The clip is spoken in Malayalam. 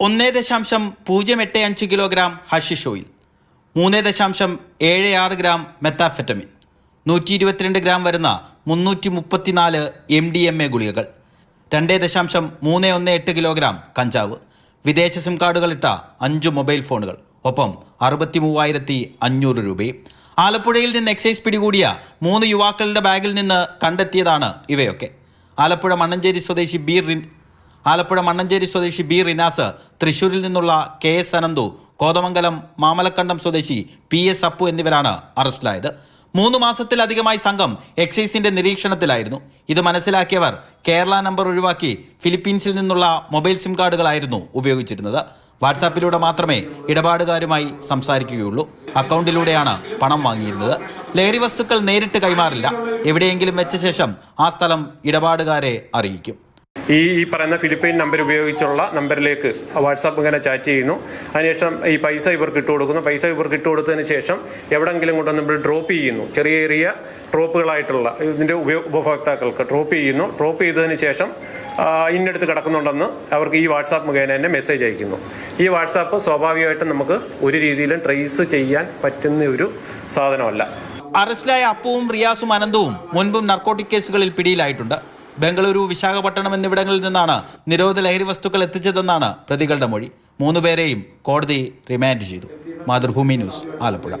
ഒന്നേ ദശാംശം പൂജ്യം എട്ട് അഞ്ച് കിലോഗ്രാം ഹഷിഷ് ഓയിൽ മൂന്ന് ദശാംശം ഏഴ് ആറ് ഗ്രാം മെത്താഫെറ്റമിൻ നൂറ്റി ഇരുപത്തിരണ്ട് ഗ്രാം വരുന്ന മുന്നൂറ്റി മുപ്പത്തിനാല് എം ഡി എം എ ഗുളികകൾ രണ്ട് ദശാംശം മൂന്ന് ഒന്ന് എട്ട് കിലോഗ്രാം കഞ്ചാവ് വിദേശ സിം കാർഡുകൾ ഇട്ട അഞ്ച് മൊബൈൽ ഫോണുകൾ ഒപ്പം അറുപത്തി മൂവായിരത്തി അഞ്ഞൂറ് രൂപയും. ആലപ്പുഴയിൽ നിന്ന് എക്സൈസ് പിടികൂടിയ മൂന്ന് യുവാക്കളുടെ ബാഗിൽ നിന്ന് കണ്ടെത്തിയതാണ് ഇവയൊക്കെ. ആലപ്പുഴ മണ്ണഞ്ചേരി സ്വദേശി ബി റിൻ ആലപ്പുഴ മണ്ണഞ്ചേരി സ്വദേശി ബി റിനാസ് തൃശൂരിൽ നിന്നുള്ള കെ എസ് അനന്തു കോതമംഗലം മാമലക്കണ്ടം സ്വദേശി പി എസ് അപ്പു എന്നിവരാണ് അറസ്റ്റിലായത്. മൂന്ന് മാസത്തിലധികമായി സംഘം എക്സൈസിന്റെ നിരീക്ഷണത്തിലായിരുന്നു. ഇത് മനസ്സിലാക്കിയവർ കേരള നമ്പർ ഒഴിവാക്കി ഫിലിപ്പീൻസിൽ നിന്നുള്ള മൊബൈൽ സിം കാർഡുകളായിരുന്നു ഉപയോഗിച്ചിരുന്നത്. വാട്സാപ്പിലൂടെ മാത്രമേ ഇടപാടുകാരുമായി സംസാരിക്കുകയുള്ളൂ. അക്കൗണ്ടിലൂടെയാണ് പണം വാങ്ങിയിരുന്നത്. ലഹരി വസ്തുക്കൾ നേരിട്ട് കൈമാറില്ല. എവിടെയെങ്കിലും വെച്ച ശേഷം ആ സ്ഥലം ഇടപാടുകാരെ അറിയിക്കും. ഈ ഈ പറയുന്ന ഫിലിപ്പൈൻ നമ്പർ ഉപയോഗിച്ചുള്ള നമ്പറിലേക്ക് വാട്സാപ്പ് ഇങ്ങനെ ചാറ്റ് ചെയ്യുന്നു. അതിനുശേഷം ഈ പൈസ ഇവർക്ക് ഇട്ട് കൊടുക്കുന്നു. പൈസ ഇവർക്ക് ഇട്ട് കൊടുത്തതിന് ശേഷം എവിടെങ്കിലും കൊണ്ടുവന്ന് നമ്മൾ ഡ്രോപ്പ് ചെയ്യുന്നു. ചെറിയ ചെറിയ ഡ്രോപ്പുകളായിട്ടുള്ള ഇതിന്റെ ഉപഭോക്താക്കൾക്ക് ഡ്രോപ്പ് ചെയ്യുന്നു. ഡ്രോപ്പ് ചെയ്തതിന് ശേഷം ഇന്നടുത്ത് കിടക്കുന്നുണ്ടെന്ന് അവർക്ക് ഈ വാട്സാപ്പ് മുഖേന തന്നെ മെസ്സേജ് അയക്കുന്നു. ഈ വാട്സാപ്പ് സ്വാഭാവികമായിട്ടും നമുക്ക് ഒരു രീതിയിലും ട്രേസ് ചെയ്യാൻ പറ്റുന്ന ഒരു സാധനമല്ല. അറസ്റ്റിലായ അപ്പുവും റിയാസും അനന്തവും മുൻപും നർക്കോട്ടിക് കേസുകളിൽ പിടിയിലായിട്ടുണ്ട്. ബംഗളൂരു വിശാഖപട്ടണം എന്നിവിടങ്ങളിൽ നിന്നാണ് നിരോധ ലഹരി വസ്തുക്കൾ എത്തിച്ചതെന്നാണ് പ്രതികളുടെ മൊഴി. മൂന്നുപേരെയും കോടതി റിമാൻഡ് ചെയ്തു. മാതൃഭൂമി ന്യൂസ് ആലപ്പുഴ.